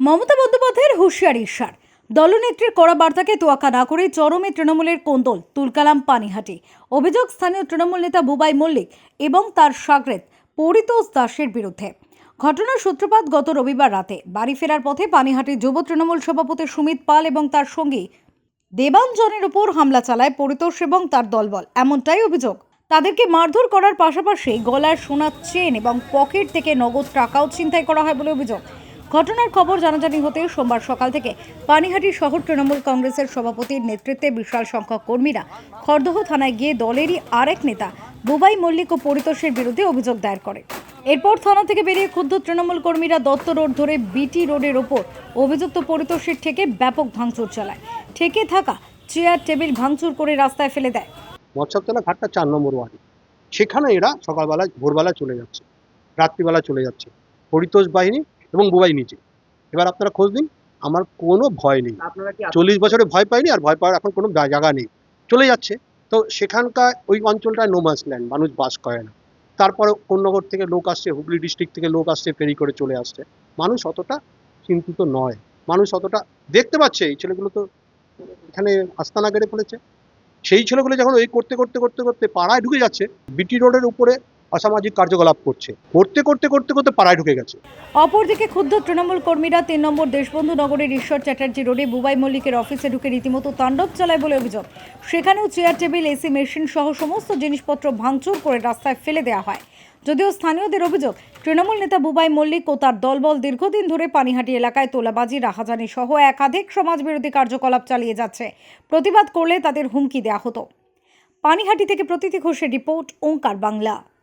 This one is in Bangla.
মমতা বন্দ্যোপাধ্যায়ের হুঁশিয়ারি সার। দলনেত্রীর কড়া বার্তাকে তোয়াক্কা না করে চরমে তৃণমূলের কোন্দল, তুলকালাম পানিহাটি। অভিযোগ, স্থানীয় তৃণমূল নেতা বুবাই মল্লিক এবং তার সাগরেদ পরিতোষ দাসের বিরুদ্ধে। ঘটনার সূত্রপাত গত রবিবার রাতে। বাড়ি ফেরার পথে পানিহাটির যুব তৃণমূল সভাপতি সুমিত পাল এবং তার সঙ্গী দেবাঞ্জনের উপর হামলা চালায় পরিতোষ এবং তার দলবল। এমনটাই অভিযোগ। তাদেরকে মারধর করার পাশাপাশি গলার সোনার চেন এবং পকেট থেকে নগদ টাকাও ছিনতাই করা হয় বলে অভিযোগ। ঘটনার খবর জানাজানি হতে সোমবার সকাল থেকে পানিহাটি শহর তৃণমূল কংগ্রেসের সভাপতির নেতৃত্বে বিশাল সংখ্যক কর্মীরা খড়দহ থানায় গিয়ে দলেরই আরেক নেতা, বুবাই মল্লিক ও পরিতোষের বিরুদ্ধে অভিযোগ দায়ের করে। এরপর থানা থেকে বেরিয়ে ক্ষুব্ধ তৃণমূল কর্মীরা দত্ত রোড ধরে বিটি রোডের ওপর অভিযুক্ত পরিতোষের থেকে ব্যাপক ভাঙচুর চালায়। ঠেকে থাকা চেয়ার, টেবিল ভাঙচুর করে রাস্তায় ফেলে দেয়। মৎস্যতলা ঘাটটা চার নম্বর ওয়ার্ডে। সেখানে এরা সকালবেলা ভোরবেলা চলে যাচ্ছে রাত্রিবেলা চলে যাচ্ছে। পরিতোষ বাহিনী এবং বুবাই নিচে এবার আপনারা খোঁজ দিন আমার কোনো ভয় নেই। চল্লিশ বছরে ভয় পাইনি আর ভয় পাওয়ার এখন কোনো জায়গা নেই। চলে যাচ্ছে। তো সেখানকার ওই অঞ্চলটায় নোমাস ল্যান্ড মানুষ বাস করে না। তারপরে কোন্নগর থেকে লোক আসছে হুগলি ডিস্ট্রিক্ট থেকে লোক আসছে ফেরি করে চলে আসছে। মানুষ অতটা চিন্তিত নয়। মানুষ অতটা দেখতে পাচ্ছে এই ছেলেগুলো তো এখানে আস্তানা গেড়ে ফেলেছে। সেই ছেলেগুলো যখন ওই করতে করতে করতে করতে পাড়ায় ঢুকে যাচ্ছে বিটি রোডের উপরে অসামাজিক কার্যকলাপ করছে। করতে করতে করতে করতে পাড়ায় ঢুকে গেছে। অপরদিকে ক্ষুব্ধ তৃণমূল কর্মীরা তিন নম্বর দেশবন্ধু নগরের ঈশ্বর চ্যাটার্জি রোডে বুবাই মল্লিকের অফিসে ঢুকে রীতিমতো তাণ্ডব চালায় বলে অভিযোগ। সেখানেও চেয়ার, টেবিল, এসি, মেশিন সহ সমস্ত জিনিসপত্র ভাঙচুর করে রাস্তায় ফেলে দেওয়া হয়। যদিও স্থানীয়দের অভিযোগ, তৃণমূল নেতা বুবাই মল্লিক ও তার দলবল দীর্ঘদিন ধরে পানিহাটি এলাকায় তোলাবাজি, রাহাজানি সহ একাধিক সমাজবিরোধী কার্যকলাপ চালিয়ে যাচ্ছে। প্রতিবাদ করলে তাদের হুমকি দেওয়া হতো। পানিহাটি থেকে প্রতীতি ঘোষের রিপোর্ট, ওঙ্কার বাংলা।